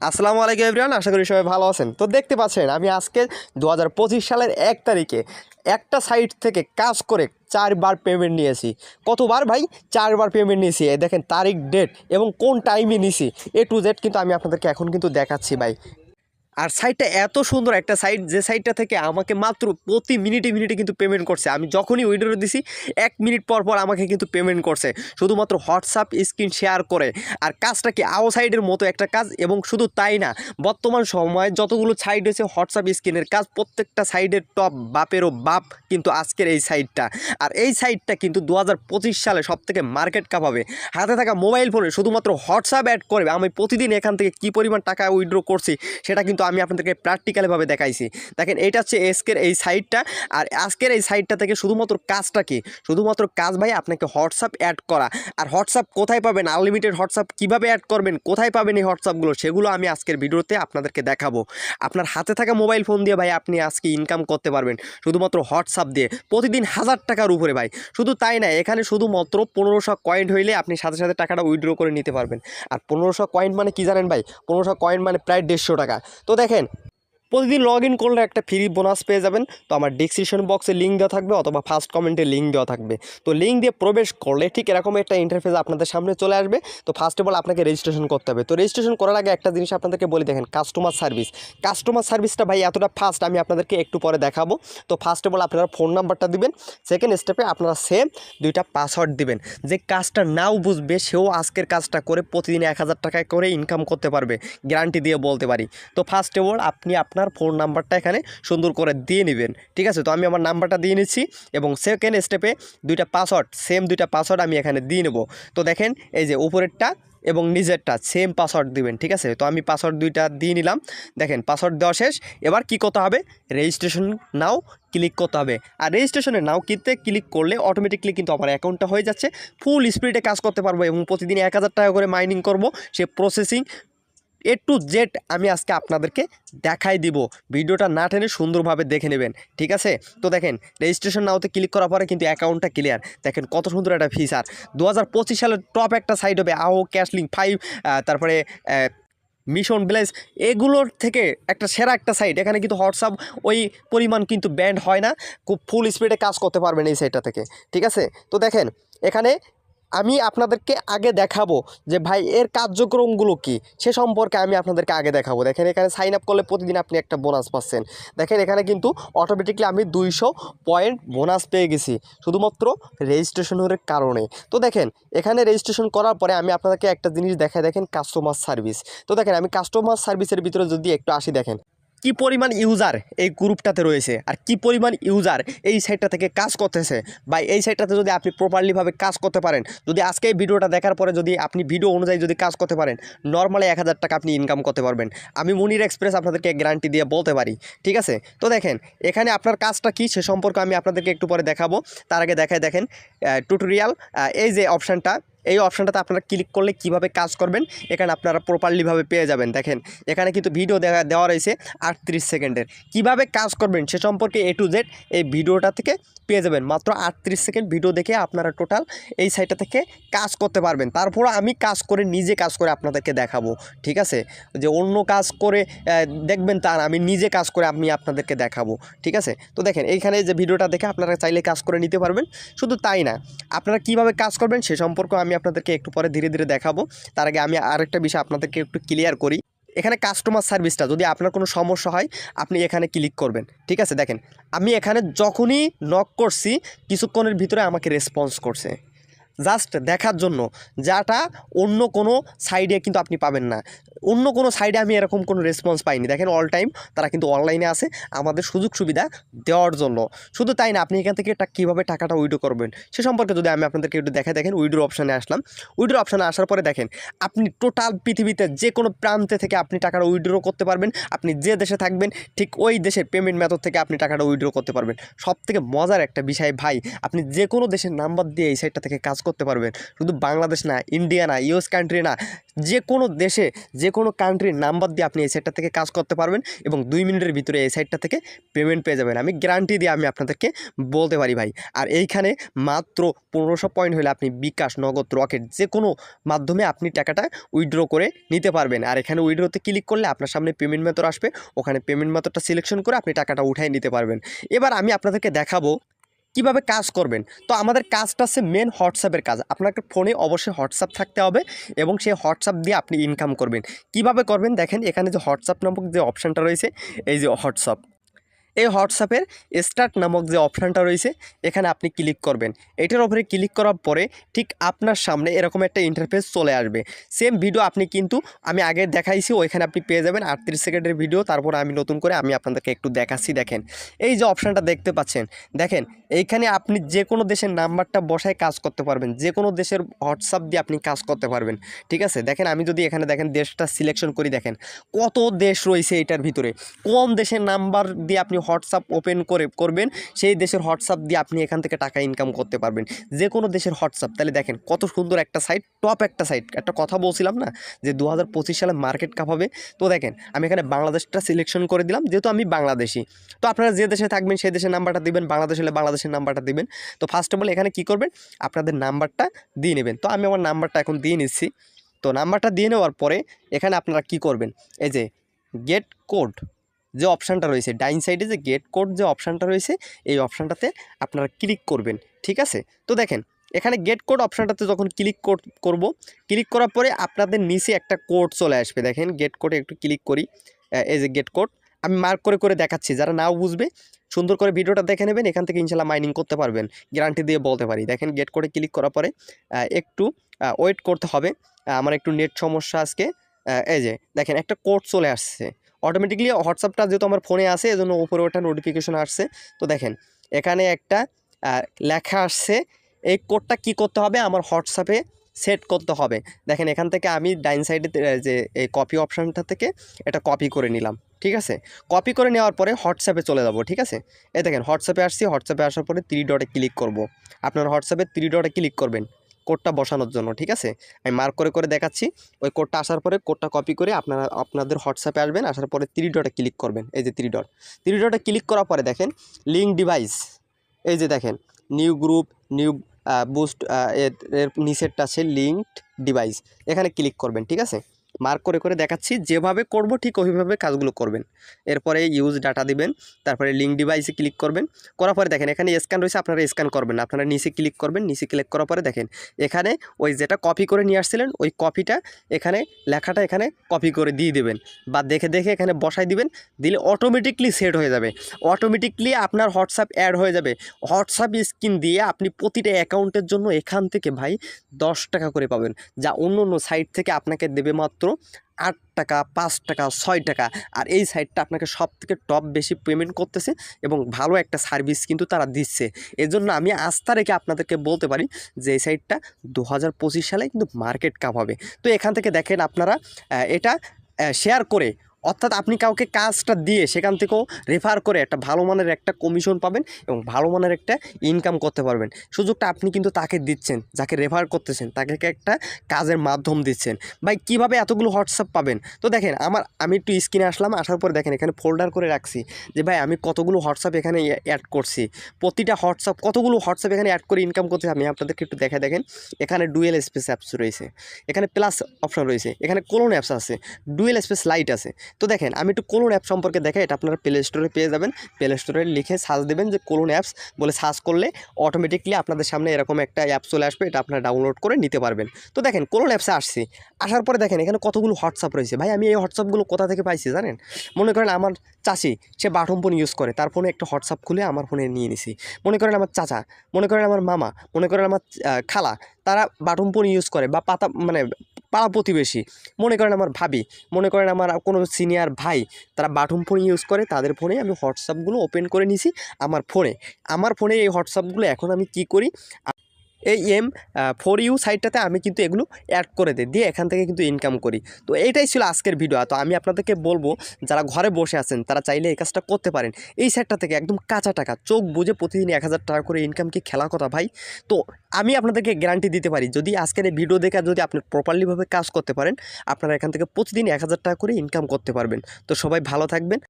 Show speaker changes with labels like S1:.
S1: আসসালামু আলাইকুম এভরিওয়ান, আশা করি সবাই ভালো আছেন। তো দেখতে পাচ্ছেন, আমি আজকে দু হাজার পঁচিশ সালের এক তারিখে একটা সাইট থেকে কাজ করে চারবার পেমেন্ট নিয়েছি। কতবার ভাই? চারবার পেমেন্ট নিয়েছি। দেখেন, তারিখ ডেট এবং কোন টাইমে নিয়েছি এ টু জেড কিন্তু আমি আপনাদেরকে এখন কিন্তু দেখাচ্ছি ভাই। আর সাইটটা এত সুন্দর একটা সাইট যে সাইটটা থেকে আমাকে মাত্র প্রতি মিনিটে মিনিটে কিন্তু পেমেন্ট করছে। আমি যখনই উইড্রো দিছি, এক মিনিট পর পর আমাকে কিন্তু পেমেন্ট করছে। শুধুমাত্র হোয়াটসঅ্যাপ স্ক্রিন শেয়ার করে। আর কাজটা কি? আও সাইডের মতো একটা কাজ এবং শুধু তাই না, বর্তমান সময়ে যতগুলো সাইড হয়েছে হোয়াটসঅ্যাপ স্ক্রিনের কাজ, প্রত্যেকটা সাইডের টপ বাপেরও বাপ কিন্তু আজকের এই সাইটটা আর এই সাইটটা কিন্তু দু হাজার পঁচিশ সালে সব থেকে মার্কেট কাপাবে হাতে থাকা মোবাইল ফোনে শুধুমাত্র হোয়াটসঅ্যাপ অ্যাড করবে। আমি প্রতিদিন এখান থেকে কী পরিমাণ টাকা উইড্রো করছি, সেটা কিন্তু আমি আপনাদেরকে প্র্যাকটিক্যালিভাবে দেখাইছি। দেখেন, এটা হচ্ছে এসকের এই সাইটটা আর আজকের এই সাইটটা থেকে শুধুমাত্র কাজটা কি? শুধুমাত্র কাজ ভাই, আপনাকে হোয়াটসঅ্যাপ অ্যাড করা। আর হোয়াটসঅ্যাপ কোথায় পাবেন? আনলিমিটেড হোয়াটসঅ্যাপ কীভাবে অ্যাড করবেন? কোথায় পাবেন এই হোয়াটসঅ্যাপগুলো সেগুলো আমি আজকের ভিডিওতে আপনাদেরকে দেখাবো। আপনার হাতে থাকা মোবাইল ফোন দিয়ে ভাই, আপনি আজকে ইনকাম করতে পারবেন শুধুমাত্র হোয়াটসঅ্যাপ দিয়ে। প্রতিদিন হাজার টাকার উপরে ভাই। শুধু তাই না, এখানে শুধুমাত্র পনেরোশো কয়েন্ট হইলে আপনি সাথে সাথে টাকাটা উইথড্র করে নিতে পারবেন। আর পনেরোশো কয়েন্ট মানে কি জানেন ভাই? পনেরোশো কয়েন্ট মানে প্রায় দেড়শো টাকা। তো দেখেন প্রতিদিন লগ ইন করলে একটা ফ্রি বোনাস পেয়ে যাবেন। তো আমার ডিসক্রিপশন বক্সে লিঙ্ক দেওয়া থাকবে অথবা ফার্স্ট কমেন্টে লিঙ্ক দেওয়া থাকবে। তো লিঙ্ক দিয়ে প্রবেশ করলে ঠিক এরকম একটা ইন্টারফেস আপনাদের সামনে চলে আসবে। তো ফার্স্ট অফ অল আপনাকে রেজিস্ট্রেশন করতে হবে। তো রেজিস্ট্রেশন করার আগে একটা জিনিস আপনাদেরকে বলে দেখেন কাস্টমার সার্ভিস কাস্টমার সার্ভিসটা ভাই এতটা ফাস্ট আমি আপনাদেরকে একটু পরে দেখাবো। তো ফার্স্ট অফ অল আপনারা ফোন নাম্বারটা দিবেন। সেকেন্ড স্টেপে আপনারা সেম দুইটা পাসওয়ার্ড দিবেন। যে কাজটা নাও বুঝবে, সেও আজকের কাজটা করে প্রতিদিন এক হাজার টাকায় করে ইনকাম করতে পারবে। গ্যারান্টি দিয়ে বলতে পারি। তো ফার্স্ট অফ অল আপনি আপনার ফোন নাম্বারটা এখানে সুন্দর করে দিয়ে নেবেন। ঠিক আছে? তো আমি আমার নাম্বারটা দিয়ে নিচ্ছি এবং সেকেন্ড স্টেপে দুইটা পাসওয়ার্ড সেম দুইটা পাসওয়ার্ড আমি এখানে দিয়ে নেব। তো দেখেন, এই যে উপরেরটা এবং নিজেরটা সেম পাসওয়ার্ড দিবেন, ঠিক আছে? তো আমি পাসওয়ার্ড দুইটা দিয়ে নিলাম। দেখেন পাসওয়ার্ড দেওয়া শেষ। এবার কি করতে হবে? রেজিস্ট্রেশন নাও ক্লিক করতে হবে। আর রেজিস্ট্রেশনে নাও কিনতে ক্লিক করলে অটোমেটিকলি কিন্তু আমার অ্যাকাউন্টটা হয়ে যাচ্ছে। ফুল স্পিডে কাজ করতে পারব এবং প্রতিদিন এক হাজার টাকা করে মাইনিং করব। সে প্রসেসিং এ টু জেড আমি আজকে আপনাদেরকে দেখাই দিব। ভিডিওটা না টেনে সুন্দরভাবে দেখে নেবেন ঠিক আছে? তো দেখেন রেজিস্ট্রেশন নাওতে ক্লিক করার পরে কিন্তু অ্যাকাউন্টটা ক্লিয়ার দেখেন কত সুন্দর একটা ফিচার দু হাজার পঁচিশ সালের টপ একটা সাইট হবে আও ক্যাশলিং ফাইভ তারপরে আহ, মিশন ব্লেস এগুলোর থেকে একটা সেরা একটা সাইট এখানে কিন্তু হোয়াটসঅ্যাপ ওই পরিমাণ কিন্তু ব্যান্ড হয় না। খুব ফুল স্পিডে কাজ করতে পারবেন এই সাইটটা থেকে ঠিক আছে? তো দেখেন এখানে আমি আপনাদেরকে আগে দেখাবো যে ভাই এর কার্যক্রমগুলো কি। সে সম্পর্কে আমি আপনাদেরকে আগে দেখাবো। দেখেন এখানে সাইন আপ করলে প্রতিদিন আপনি একটা বোনাস পাচ্ছেন। দেখেন এখানে কিন্তু অটোমেটিকলি আমি দুইশো পয়েন্ট বোনাস পেয়ে গেছি, শুধুমাত্র রেজিস্ট্রেশনের কারণে। তো দেখেন, এখানে রেজিস্ট্রেশন করার পরে আমি আপনাদেরকে একটা জিনিস দেখাই, দেখেন কাস্টমার সার্ভিস তো দেখেন, আমি কাস্টমার সার্ভিসের ভিতরে যদি একটু আসি, দেখেন। কি পরিমাণ ইউজার এই গ্রুপটাতে রয়েছে? আর কি পরিমাণ ইউজার এই সাইটটা থেকে কাজ করতেছে? বা এই সাইটটাতে যদি আপনি প্রপারলিভাবে কাজ করতে পারেন, যদি আজকে এই ভিডিওটা দেখার পরে যদি আপনি ভিডিও অনুযায়ী যদি কাজ করতে পারেন নর্মালি এক হাজার টাকা আপনি ইনকাম করতে পারবেন। আমি মুনির এক্সপ্রেস আপনাদেরকে গ্যারান্টি দিয়ে বলতে পারি, ঠিক আছে? তো দেখেন, এখানে আপনার কাজটা কি সে সম্পর্কে আমি আপনাদেরকে একটু পরে দেখাবো। তার আগে দেখায় দেখেন টুটোরিয়াল এই যে অপশানটা এই অপশানটাতে আপনারা ক্লিক করলে কীভাবে কাজ করবেন, এখানে আপনারা প্রপারলিভাবে পেয়ে যাবেন। দেখেন, এখানে কিন্তু ভিডিও দেখা, দেওয়া রয়েছে আটত্রিশ সেকেন্ডের। কীভাবে কাজ করবেন সে সম্পর্কে এ টু জেড এই ভিডিওটা থেকে পেয়ে যাবেন। মাত্র আটত্রিশ সেকেন্ড ভিডিও দেখে আপনারা টোটাল এই সাইটটা থেকে কাজ করতে পারবেন। তারপর আমি কাজ করে, নিজে কাজ করে আপনাদেরকে দেখাবো, ঠিক আছে? যে অন্য কাজ করে দেখবেন তার আমি নিজে কাজ করে আমি আপনাদেরকে দেখাবো, ঠিক আছে? তো দেখেন, এইখানে যে ভিডিওটা দেখে আপনারা চাইলে কাজ করে নিতে পারবেন। শুধু তাই না, আপনারা কীভাবে কাজ করবেন সে সম্পর্কে আমি আপনাদেরকে একটু পরে ধীরে ধীরে দেখাবো। তার আগে আমি আরেকটা বিষয় আপনাদেরকে একটু ক্লিয়ার করি। এখানে কাস্টমার সার্ভিসটা যদি আপনার কোনো সমস্যা হয়, আপনি এখানে ক্লিক করবেন। ঠিক আছে? দেখেন, আমি এখানে যখনই নক করছি, কিছুক্ষণের ভিতরে আমাকে রেসপন্স করছে। জাস্ট দেখার জন্য, যাটা অন্য কোনো সাইডে কিন্তু আপনি পাবেন না। অন্য কোনো সাইডে আমি এরকম কোনো রেসপন্স পাইনি। দেখেন অল টাইম তারা কিন্তু অনলাইনে আছে, আমাদের সুযোগ সুবিধা দেওয়ার জন্য। শুধু তাই না, আপনি এখান থেকে টা কীভাবে টাকাটা উইড্রো করবেন, সে সম্পর্কে যদি আমি আপনাদেরকে একটু দেখে দেখেন উইড্রো অপশানে আসলাম। উইড্রো অপশানে আসার পরে দেখেন, আপনি টোটাল পৃথিবীতে যে কোনো প্রান্তে থেকে আপনি টাকাটা উইড্রো করতে পারবেন। আপনি যে দেশে থাকবেন, ঠিক ওই দেশের পেমেন্ট মেথড থেকে আপনি টাকাটা উইড্রো করতে পারবেন। সব থেকে মজার একটা বিষয় ভাই, আপনি যে কোনো দেশের নাম্বার দিয়ে এই সাইটটা থেকে কাজ করতে পারবেন। শুধু বাংলাদেশ না ইন্ডিয়া না ইউএস কান্ট্রি না, যে কোনো দেশে, যে কোনো কান্ট্রির নাম্বার দিয়ে আপনি এই সাইটটা থেকে কাজ করতে পারবেন এবং দুই মিনিটের ভিতরে এই সাইটটা থেকে পেমেন্ট পেয়ে যাবেন। আমি গ্যারান্টি দিয়ে আমি আপনাদেরকে বলতে পারি ভাই। আর এইখানে মাত্র পনেরোশো পয়েন্ট হলে আপনি বিকাশ, নগদ রকেট যে কোনো মাধ্যমে আপনি টাকাটা উইথড্র করে নিতে পারবেন। আর এখানে উইড্রোতে ক্লিক করলে আপনার সামনে পেমেন্ট মেথড আসবে। ওখানে পেমেন্ট মেথডটা সিলেকশন করে আপনি টাকাটা উঠাই নিতে পারবেন। এবার আমি আপনাদেরকে দেখাবো কীভাবে কাজ করবেন? তো আমাদের কাজটা হচ্ছে মেন হোয়াটসঅ্যাপের কাজ। আপনাকে ফোনে অবশ্যই হোয়াটসঅ্যাপ থাকতে হবে এবং সেই হোয়াটসঅ্যাপ দিয়ে আপনি ইনকাম করবেন। কীভাবে করবেন? দেখেন এখানে যে হোয়াটসঅ্যাপ নামক যে অপশানটা রয়েছে, এই যে হোয়াটসঅ্যাপ এই হোয়াটসঅ্যাপের স্টার্ট নামক যে অপশানটা রয়েছে, এখানে আপনি ক্লিক করবেন। এটার উপরে ক্লিক করার পরে ঠিক আপনার সামনে এরকম একটা ইন্টারফেস চলে আসবে। সেম ভিডিও আপনি কিন্তু আমি আগে দেখাইছি, ওইখানে আপনি পেয়ে যাবেন আটত্রিশ সেকেন্ডের ভিডিও তারপর আমি নতুন করে আমি আপনাদেরকে একটু দেখাচ্ছি, দেখেন। এই যে অপশানটা দেখতে পাচ্ছেন, দেখেন, এইখানে আপনি যে কোনো দেশের নাম্বারটা বসায় কাজ করতে পারবেন যে কোনো দেশের হোয়াটসঅ্যাপ দিয়ে আপনি কাজ করতে পারবেন, ঠিক আছে? দেখেন, আমি যদি এখানে দেখেন দেশটা সিলেকশন করি, দেখেন, কত দেশ রয়েছে এটার ভিতরে। কোন দেশের নাম্বার দিয়ে আপনি হোয়াটসঅ্যাপ ওপেন করে করবেন, সেই দেশের হোয়াটসঅ্যাপ দিয়ে আপনি এখান থেকে টাকা ইনকাম করতে পারবেন। যে কোনো দেশের হোয়াটসঅ্যাপ। তাহলে দেখেন, কত সুন্দর একটা সাইট টপ একটা সাইট একটা কথা বলছিলাম না, যে দু হাজার পঁচিশ সালে মার্কেট কাপ হবে। তো দেখেন, আমি এখানে বাংলাদেশটা সিলেকশন করে দিলাম, যেহেতু আমি বাংলাদেশি। তো আপনারা যে দেশে থাকবেন, সেই দেশের নাম্বারটা দিবেন, বাংলাদেশ হলে বাংলাদেশের নাম্বারটা দিবেন। তো ফার্স্ট অফ অল এখানে কী করবেন? আপনাদের নাম্বারটা দিয়ে নেবেন। তো আমি আমার নাম্বারটা এখন দিয়ে নিচ্ছি। তো নাম্বারটা দিয়ে নেওয়ার পরে, এখানে আপনারা কি করবেন? এই যে গেট কোড যে অপশানটা রয়েছে, ডাইন সাইডে যে গেট কোড যে অপশানটা রয়েছে, এই অপশানটাতে আপনারা ক্লিক করবেন, ঠিক আছে? তো দেখেন, এখানে গেট কোড অপশানটাতে যখন ক্লিক করব, ক্লিক করার পরে আপনাদের নিচে একটা কোড চলে আসবে। দেখেন, গেট কোডে একটু ক্লিক করি এই যে গেট কোড, আমি মার্ক করে করে দেখাচ্ছি, যারা নাও বুঝবে, সুন্দর করে ভিডিওটা দেখে নেবেন, এখান থেকে ইনশাল্লাহ মাইনিং করতে পারবেন, গ্যারান্টি দিয়ে বলতে পারি। দেখেন, গেট কোডে ক্লিক করার পরে একটু ওয়েট করতে হবে আমার একটু নেট সমস্যা আজকে এই যে, দেখেন, একটা কোড চলে আসছে অটোমেটিকলি হোয়াটসঅ্যাপটা যেহেতু আমার ফোনে আসে, এজন্য উপরে ওটা নোটিফিকেশন আসছে। তো দেখেন, এখানে একটা লেখা আসছে, এই কোডটা কি করতে হবে? আমার হোয়াটসঅ্যাপে সেট করতে হবে। দেখেন, এখান থেকে আমি ডাইন সাইডে যে, এই কপি অপশানটা থেকে এটা কপি করে নিলাম, ঠিক আছে? কপি করে নেওয়ার পরে হোয়াটসঅ্যাপে চলে যাব, ঠিক আছে? এই দেখেন হোয়াটসঅ্যাপে আসছি হোয়াটসঅ্যাপে আসার পরে থ্রি ডটে ক্লিক করব। আপনার হোয়াটসঅ্যাপে থ্রি ডটে ক্লিক করবেন। কোডটা বসানোর জন্য, ঠিক আছে? আমি মার্ক করে করে দেখাচ্ছি। ওই কোডটা আসার পরে কোডটা কপি করে আপনারা, আপনাদের হোয়াটসঅ্যাপে আসবেন, আসার পরে থ্রি ডটে ক্লিক করবেন, এই যে থ্রি ডট থ্রি ডটে ক্লিক করার পরে দেখেন লিঙ্ক ডিভাইস এই যে দেখেন নিউ গ্রুপ নিউ বুস্ট এর নিচেরটা আছে লিঙ্কড ডিভাইস এখানে ক্লিক করবেন, ঠিক আছে? মার্ক করে করে দেখাচ্ছি, যেভাবে করব ঠিক ওইভাবে কাজগুলো করবেন। এরপরে ইউজ ডাটা দিবেন, তারপরে লিঙ্ক ডিভাইসে ক্লিক করবেন। করার পরে দেখেন, এখানে স্ক্যান রয়েছে, আপনারা স্ক্যান করবেন আপনারা নিচে ক্লিক করবেন, নিচে ক্লিক করার পরে দেখেন, এখানে ওই যেটা কপি করে নিয়ে আসছিলেন, ওই কপিটা এখানে, লেখাটা এখানে কপি করে দিয়ে দেবেন। বা দেখে দেখে এখানে বসাই দিবেন, দিলে অটোমেটিকলি সেট হয়ে যাবে। অটোমেটিকলি আপনার হোয়াটসঅ্যাপ অ্যাড হয়ে যাবে। হোয়াটসঅ্যাপ স্ক্রিন দিয়ে আপনি প্রতিটা অ্যাকাউন্টের জন্য এখান থেকে ভাই দশ টাকা করে পাবেন। যা অন্য অন্য সাইট থেকে আপনাকে দেবে মাত্র আট টাকা, পাঁচ টাকা, ছয় টাকা। আর এই সাইটটা আপনাকে সব থেকে টপ বেশি পেমেন্ট করতেছে এবং ভালো একটা সার্ভিস কিন্তু তারা দিচ্ছে। এজন্য আমি আস্থা রেখে আপনাদেরকে বলতে পারি যে এই সাইটটা দু হাজার পঁচিশ সালে কিন্তু মার্কেট কাপ হবে। তো এখান থেকে দেখেন আপনারা এটা শেয়ার করে অর্থাৎ আপনি কাউকে কাজটা দিয়ে সেখান থেকেও রেফার করে একটা ভালো মানের একটা কমিশন পাবেন এবং ভালো মানের একটা ইনকাম করতে পারবেন। সুযোগটা আপনি কিন্তু তাকে দিচ্ছেন, যাকে রেফার করতেছেন, তাকে একটা কাজের মাধ্যম দিচ্ছেন। ভাই, কীভাবে এতগুলো হোয়াটসঅ্যাপ পাবেন? তো দেখেন, আমার, আমি একটু স্ক্রিনে আসলাম, আসার পর দেখেন এখানে ফোল্ডার করে রাখছি যে, ভাই, আমি কতগুলো হোয়াটসঅ্যাপ এখানে অ্যাড করছি? প্রতিটা হোয়াটসঅ্যাপ কতগুলো হোয়াটসঅ্যাপ এখানে অ্যাড করে ইনকাম করতে আমি আপনাদেরকে একটু দেখা দেখেন, এখানে ডুয়েল স্পেস অ্যাপস রয়েছে। এখানে প্লাস অপশন রয়েছে। এখানে কোলন অ্যাপস আছে ডুয়েল স্পেস লাইট আছে। তো দেখেন, আমি একটু কোলন অ্যাপ সম্পর্কে দেখাই, এটা আপনারা প্লে স্টোরে পেয়ে যাবেন। প্লে স্টোরে লিখে সার্চ দেবেন যে কোলন অ্যাপস, বলে সার্চ করলে অটোমেটিকলি আপনাদের সামনে এরকম একটা অ্যাপ চলে আসবে, এটা আপনারা ডাউনলোড করে নিতে পারবেন। তো দেখেন, কোলন অ্যাপসে আসছি। আসার পরে দেখেন, এখানে কতগুলো হোয়াটসঅ্যাপ রয়েছে। ভাই, আমি এই হোয়াটসঅ্যাপগুলো কোথা থেকে পাইছি জানেন? মনে করেন আমার চাচি, সে বাটন ফোন ইউজ করে, তার ফোনে একটা হোয়াটসঅ্যাপ খুলে আমার ফোনে নিয়ে নিছি। মনে করেন আমার চাচা, মনে করেন আমার মামা, মনে করেন আমার খালা, তারা বাটন ফোন ইউজ করে বা পাতা মানে পাড়া প্রতিবেশী। মনে করেন আমার ভাবি, মনে করেন আমার কোনো সিনিয়র ভাই, তারা বাটুম ফোন ইউজ করে, তাদের ফোনে আমি হোয়াটসঅ্যাপগুলো ওপেন করে নিছি আমার ফোনে আমার ফোনে এই হোয়াটসঅ্যাপগুলো এখন আমি কি করি? এই এম ফোর ইউ সাইটটাতে আমি কিন্তু এগুলো অ্যাড করে দিই, দিয়ে এখান থেকে কিন্তু ইনকাম করি। তো এইটাই ছিল আজকের ভিডিও তো আমি আপনাদেরকে বলব, যারা ঘরে বসে আছেন, তারা চাইলে এই কাজটা করতে পারেন। এই সাইটটা থেকে একদম কাঁচা টাকা, চোখ বুঝে প্রতিদিন এক হাজার টাকা করে ইনকাম কি খেলা কথা ভাই? তো আমি আপনাদেরকে গ্যারান্টি দিতে পারি, যদি আজকের এই ভিডিও দেখে যদি আপনি প্রপারলিভাবে কাজ করতে পারেন, আপনারা এখান থেকে প্রতিদিন এক হাজার টাকা করে ইনকাম করতে পারবেন। তো সবাই ভালো থাকবেন।